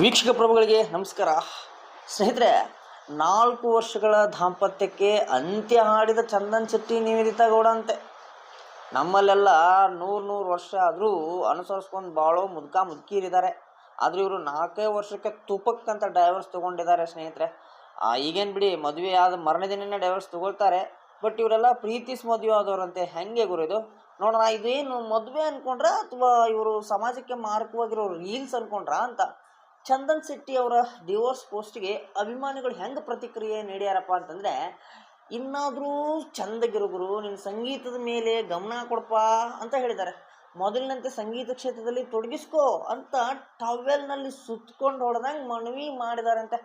ವೀಕ್ಷಕ ಪ್ರಭುಗಳಿಗೆ ನಮಸ್ಕಾರ. ಸ್ನೇಹಿತರೆ, ನಾಲ್ಕು ವರ್ಷಗಳ ದಾಂಪತ್ಯಕ್ಕೆ ಅಂತ್ಯ ಹಾಡಿದ ಚಂದನ್ ಶೆಟ್ಟಿ ನಿವೇದಿತ ಗೌಡ ಅಂತೆ. ನಮ್ಮಲ್ಲೆಲ್ಲ ನೂರು ನೂರು ವರ್ಷ ಆದರೂ ಅನುಸರಿಸ್ಕೊಂಡು ಬಾಳೋ ಮುದ್ಕ ಮುದುಕಿರಿದ್ದಾರೆ. ಆದ್ರೆ ಇವರು ನಾಲ್ಕೇ ವರ್ಷಕ್ಕೆ ತುಪಕ್ಕಂತ ಡೈವರ್ಸ್ ತೊಗೊಂಡಿದ್ದಾರೆ ಸ್ನೇಹಿತರೆ. ಈಗೇನು ಬಿಡಿ, ಮದುವೆ ಆದ ಮರಣ ದಿನನೇ ಡೈವರ್ಸ್ ತೊಗೊಳ್ತಾರೆ. ಬಟ್ ಇವರೆಲ್ಲ ಪ್ರೀತಿಸ್ ಮದುವೆ ಆದವರಂತೆ. ಹೆಂಗೆ ಗುರು ಇದು? ನೋಡೋಣ, ಇದೇನು ಮದುವೆ ಅನ್ಕೊಂಡ್ರ ಅಥವಾ ಇವರು ಸಮಾಜಕ್ಕೆ ಮಾರಕವಾಗಿರೋ ರೀಲ್ಸ್ ಅನ್ಕೊಂಡ್ರ ಅಂತ? ಚಂದನ್ ಶೆಟ್ಟಿ ಅವರ ಡಿವೋರ್ಸ್ ಪೋಸ್ಟ್ಗೆ ಅಭಿಮಾನಿಗಳು ಹೆಂಗೆ ಪ್ರತಿಕ್ರಿಯೆ ನೀಡ್ಯಾರಪ್ಪ ಅಂತಂದರೆ, ಇನ್ನಾದರೂ ಚಂದಗಿರುಗರು ನಿನ್ನ ಸಂಗೀತದ ಮೇಲೆ ಗಮನ ಕೊಡಪ್ಪ ಅಂತ ಹೇಳಿದ್ದಾರೆ. ಮೊದಲಿನಂತೆ ಸಂಗೀತ ಕ್ಷೇತ್ರದಲ್ಲಿ ತೊಡಗಿಸ್ಕೋ ಅಂತ ಟವೆಲ್ನಲ್ಲಿ ಸುತ್ತಕೊಂಡು ಹೊಡೆದಂಗೆ ಮನವಿ ಮಾಡಿದಾರಂತೆ.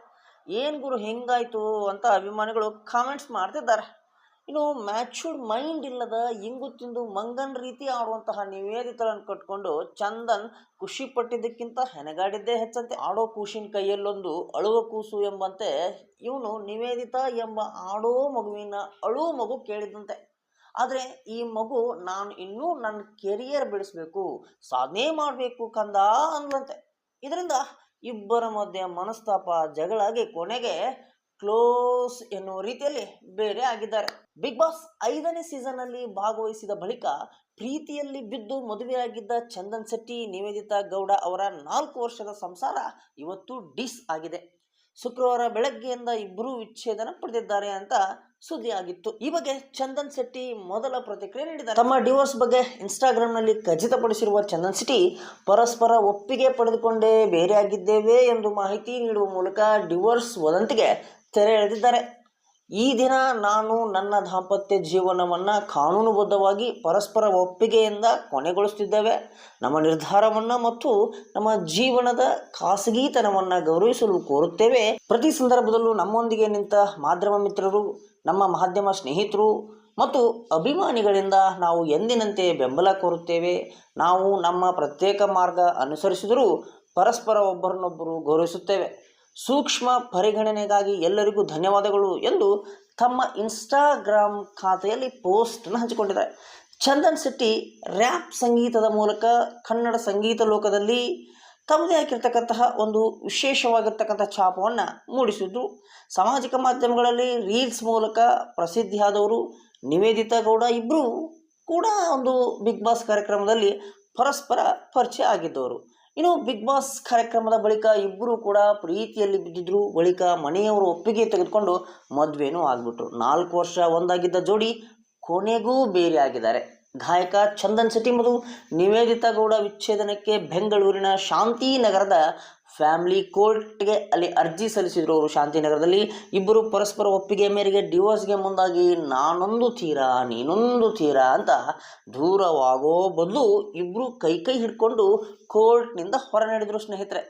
ಏನು ಗುರು, ಹೆಂಗಾಯಿತು ಅಂತ ಅಭಿಮಾನಿಗಳು ಕಾಮೆಂಟ್ಸ್ ಮಾಡ್ತಿದ್ದಾರೆ. ಇನ್ನು ಮ್ಯಾಚೂರ್ಡ್ ಮೈಂಡ್ ಇಲ್ಲದ ಇಂಗು ತಿಂದು ಮಂಗನ್ ರೀತಿ ಆಡುವಂತಹ ನಿವೇದಿತರನ್ನು ಕಟ್ಕೊಂಡು ಚಂದನ್ ಖುಷಿ ಪಟ್ಟಿದ್ದಕ್ಕಿಂತ ಹೆಣಗಾಡಿದ್ದೇ ಹೆಚ್ಚಂತೆ. ಆಡೋ ಕೂಸಿನ ಕೈಯಲ್ಲೊಂದು ಅಳುವ ಕೂಸು ಎಂಬಂತೆ ಇವನು ನಿವೇದಿತ ಎಂಬ ಆಡೋ ಮಗುವಿನ ಅಳುವ ಮಗು ಕೇಳಿದಂತೆ. ಆದರೆ ಈ ಮಗು ನಾನು ಇನ್ನೂ ನನ್ನ ಕೆರಿಯರ್ ಬೆಳೆಸಬೇಕು, ಸಾಧನೆ ಮಾಡಬೇಕು ಕಂದ ಅಂದ್ಲಂತೆ ಇದರಿಂದ ಇಬ್ಬರ ಮಧ್ಯೆ ಮನಸ್ತಾಪ ಜಗಳಾಗಿ ಕೊನೆಗೆ ಕ್ಲೋಸ್ ಎನ್ನುವ ರೀತಿಯಲ್ಲಿ ಬೇರೆ ಆಗಿದ್ದಾರೆ. ಬಿಗ್ ಬಾಸ್ ಐದನೇ ಸೀಸನ್ ಅಲ್ಲಿ ಭಾಗವಹಿಸಿದ ಬಳಿಕ ಪ್ರೀತಿಯಲ್ಲಿ ಬಿದ್ದು ಮದುವೆಯಾಗಿದ್ದ ಚಂದನ್ ಶೆಟ್ಟಿ, ನಿವೇದಿತಾ ಗೌಡ ಅವರ ನಾಲ್ಕು ವರ್ಷದ ಸಂಸಾರ ಇವತ್ತು ಡಿಸ್ ಆಗಿದೆ. ಶುಕ್ರವಾರ ಬೆಳಗ್ಗೆಯಿಂದ ಇಬ್ಬರು ವಿಚ್ಛೇದನ ಪಡೆದಿದ್ದಾರೆ ಅಂತ ಸುದ್ದಿ ಆಗಿತ್ತು ಈ ಬಗ್ಗೆ ಚಂದನ್ ಶೆಟ್ಟಿ ಮೊದಲ ಪ್ರತಿಕ್ರಿಯೆ ನೀಡಿದ್ದಾರೆ. ತಮ್ಮ ಡಿವೋರ್ಸ್ ಬಗ್ಗೆ ಇನ್ಸ್ಟಾಗ್ರಾಮ್ನಲ್ಲಿ ಖಚಿತಪಡಿಸಿರುವ ಚಂದನ್ ಶೆಟ್ಟಿ, ಪರಸ್ಪರ ಒಪ್ಪಿಗೆ ಪಡೆದುಕೊಂಡೇ ಬೇರೆಯಾಗಿದ್ದೇವೆ ಎಂದು ಮಾಹಿತಿ ನೀಡುವ ಮೂಲಕ ಡಿವೋರ್ಸ್ ವದಂತಿಗೆ ತೆರೆ ಎಳೆದಿದ್ದಾರೆ. ಈ ದಿನ ನಾನು ನನ್ನ ದಾಂಪತ್ಯ ಜೀವನವನ್ನು ಕಾನೂನುಬದ್ಧವಾಗಿ ಪರಸ್ಪರ ಒಪ್ಪಿಗೆಯಿಂದ ಕೊನೆಗೊಳಿಸುತ್ತಿದ್ದೇವೆ. ನಮ್ಮ ನಿರ್ಧಾರವನ್ನು ಮತ್ತು ನಮ್ಮ ಜೀವನದ ಖಾಸಗಿತನವನ್ನು ಗೌರವಿಸಲು ಕೋರುತ್ತೇವೆ. ಪ್ರತಿ ಸಂದರ್ಭದಲ್ಲೂ ನಮ್ಮೊಂದಿಗೆ ನಿಂತ ಮಾಧ್ಯಮ ಮಿತ್ರರು, ನಮ್ಮ ಮಾಧ್ಯಮ ಸ್ನೇಹಿತರು ಮತ್ತು ಅಭಿಮಾನಿಗಳಿಂದ ನಾವು ಎಂದಿನಂತೆ ಬೆಂಬಲ ಕೋರುತ್ತೇವೆ. ನಾವು ನಮ್ಮ ಪ್ರತ್ಯೇಕ ಮಾರ್ಗ ಅನುಸರಿಸಿದರೂ ಪರಸ್ಪರ ಒಬ್ಬರನ್ನೊಬ್ಬರು ಗೌರವಿಸುತ್ತೇವೆ. ಸೂಕ್ಷ್ಮ ಪರಿಗಣನೆಗಾಗಿ ಎಲ್ಲರಿಗೂ ಧನ್ಯವಾದಗಳು ಎಂದು ತಮ್ಮ ಇನ್ಸ್ಟಾಗ್ರಾಮ್ ಖಾತೆಯಲ್ಲಿ ಪೋಸ್ಟನ್ನು ಹಂಚಿಕೊಂಡಿದ್ದಾರೆ. ಚಂದನ್ ಶೆಟ್ಟಿ ರ್ಯಾಪ್ ಸಂಗೀತದ ಮೂಲಕ ಕನ್ನಡ ಸಂಗೀತ ಲೋಕದಲ್ಲಿ ತಮ್ಮದೇ ಆಗಿರ್ತಕ್ಕಂತಹ ಒಂದು ವಿಶೇಷವಾಗಿರ್ತಕ್ಕಂಥ ಛಾಪವನ್ನು ಮೂಡಿಸಿದ್ರು. ಸಾಮಾಜಿಕ ಮಾಧ್ಯಮಗಳಲ್ಲಿ ರೀಲ್ಸ್ ಮೂಲಕ ಪ್ರಸಿದ್ಧಿಯಾದವರು ನಿವೇದಿತಾ ಗೌಡ ಇಬ್ಬರೂ ಕೂಡ ಒಂದು ಬಿಗ್ ಬಾಸ್ ಕಾರ್ಯಕ್ರಮದಲ್ಲಿ ಪರಸ್ಪರ ಪರಿಚಯ ಆಗಿದ್ದವರು. ಇನ್ನು ಬಿಗ್ ಬಾಸ್ ಕಾರ್ಯಕ್ರಮದ ಬಳಿಕ ಇಬ್ಬರು ಕೂಡ ಪ್ರೀತಿಯಲ್ಲಿ ಬಿದ್ದಿದ್ರು. ಬಳಿಕ ಮನೆಯವರು ಒಪ್ಪಿಗೆ ತೆಗೆದುಕೊಂಡು ಮದುವೆನೂ ಆಗ್ಬಿಟ್ರು. ನಾಲ್ಕು ವರ್ಷ ಒಂದಾಗಿದ್ದ ಜೋಡಿ ಕೊನೆಗೂ ಬೇರೆ ಆಗಿದ್ದಾರೆ. ಗಾಯಕ ಚಂದನ್ ಶೆಟ್ಟಿ ಮಧು, ನಿವೇದಿತಾ ಗೌಡ ವಿಚ್ಛೇದನಕ್ಕೆ ಬೆಂಗಳೂರಿನ ಶಾಂತಿನಗರದ ಫ್ಯಾಮಿಲಿ ಕೋರ್ಟ್ಗೆ ಅಲ್ಲಿ ಅರ್ಜಿ ಸಲ್ಲಿಸಿದರು ಅವರು ಶಾಂತಿನಗರದಲ್ಲಿ ಇಬ್ಬರು ಪರಸ್ಪರ ಒಪ್ಪಿಗೆ ಮೇರೆಗೆ ಡಿವೋರ್ಸ್ಗೆ ಮುಂದಾಗಿ, ನಾನೊಂದು ತೀರಾ, ನೀನೊಂದು ತೀರಾ ಅಂತ ದೂರವಾಗೋ ಬದಲು ಇಬ್ಬರು ಕೈ ಕೈ ಹಿಡ್ಕೊಂಡು ಕೋರ್ಟ್ನಿಂದ ಹೊರ ನಡೆದರು ಸ್ನೇಹಿತರೆ.